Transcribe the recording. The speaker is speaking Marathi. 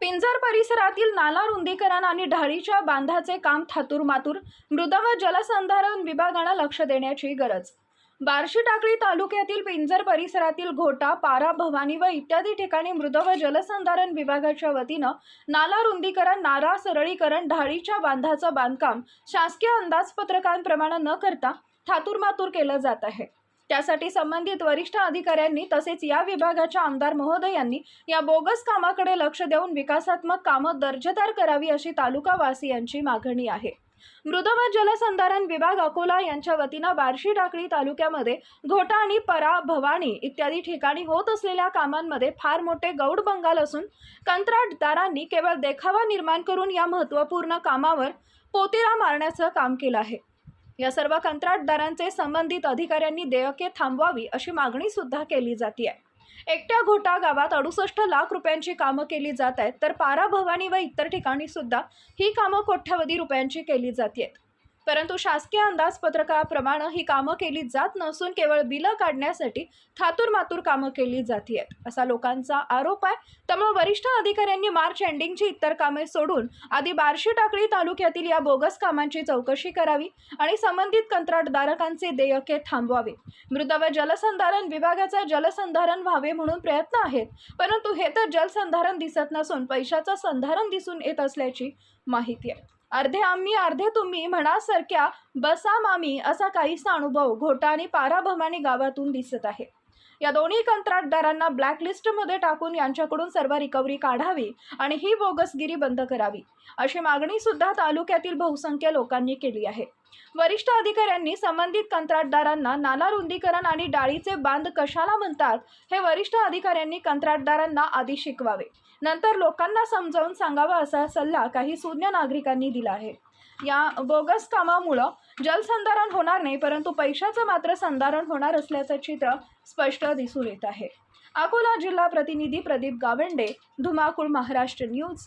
पिंजर परिसरातील नाला रुंदीकरण आणि ढाळीच्या बांधाचे काम थातूर मातूर मृद व जलसंधारण विभागानं लक्ष देण्याची गरज. बार्शी टाकळी तालुक्यातील पिंजर परिसरातील घोटा पारा भवानी व इत्यादी ठिकाणी मृद व जलसंधारण विभागाच्या वतीनं नाला रुंदीकरण नारा सरळीकरण ढाळीच्या बांधाचं बांधकाम शासकीय अंदाजपत्रकांप्रमाणे न करता थातूरमातूर केलं जात आहे. त्यासाठी संबंधित वरिष्ठ अधिकाऱ्यांनी तसेच या विभागाच्या आमदार महोदयांनी या बोगस कामाकडे लक्ष देऊन विकासात्मक कामं दर्जेदार करावी अशी तालुकावासियांची मागणी आहे. मृद जलसंधारण विभाग अकोला यांच्या वतीनं बार्शी टाकळी तालुक्यामध्ये घोटा आणि परा भवानी इत्यादी ठिकाणी होत असलेल्या कामांमध्ये फार मोठे गौड बंगाल असून कंत्राटदारांनी केवळ देखावा निर्माण करून या महत्त्वपूर्ण कामावर पोतीरा मारण्याचं काम केलं आहे. या सर्व कंत्राटदारांचे संबंधित अधिकाऱ्यांनी देयके थांबवावी अशी मागणी सुद्धा केली जाते एकट्या घोटा गावात अडुसष्ट लाख रुपयांची कामं केली जात आहेत तर पारा भवानी व इतर ठिकाणी सुद्धा ही कामं कोट्यावधी रुपयांची केली जात परंतु शासकीय अंदाजपत्रकाप्रमाणे ही कामं केली जात नसून केवळ बिलं काढण्यासाठी थातूर मातूर कामं केली जात आहेत असा लोकांचा आरोप आहे. त्यामुळे वरिष्ठ अधिकाऱ्यांनी मार्च एंडिंगची इतर कामे सोडून आधी बार्शी टाकळी तालुक्यातील या बोगस कामांची चौकशी करावी आणि संबंधित कंत्राटधारकांचे देयके थांबवावे. मृद व जलसंधारण विभागाचा जलसंधारण व्हावे म्हणून प्रयत्न आहेत. परंतु हे तर जलसंधारण दिसत नसून पैशाचं संधारण दिसून येत असल्याची माहिती आहे. अर्धे आम्ही अर्धे तुम्ही म्हणासारख्या बसा मामी असा काहीसा अनुभव घोटा आणि गावातून दिसत आहे. या दोन्ही कंत्राटदारांना ब्लॅकलिस्टमध्ये टाकून यांच्याकडून सर्व रिकव्हरी काढावी आणि ही बोगसगिरी बंद करावी अशी मागणी सुद्धा तालुक्यातील बहुसंख्य लोकांनी केली आहे. वरिष्ठ अधिकाऱ्यांनी संबंधित कंत्राटदारांना नाला रुंदीकरण आणि डाळीचे बांध कशाला म्हणतात हे वरिष्ठ अधिकाऱ्यांनी कंत्राटदारांना आधी शिकवावे. नंतर लोकांना समजावून सांगावा असा सल्ला काही सुज्ञ नागरिकांनी दिला आहे. या बोगस कामामुळं जलसंधारण होणार नाही परंतु पैशाचं मात्र संधारण होणार असल्याचं चित्र स्पष्ट दिसून येत आहे. अकोला जिल्हा प्रतिनिधी प्रदीप गावंडे धुमाकूळ महाराष्ट्र न्यूज.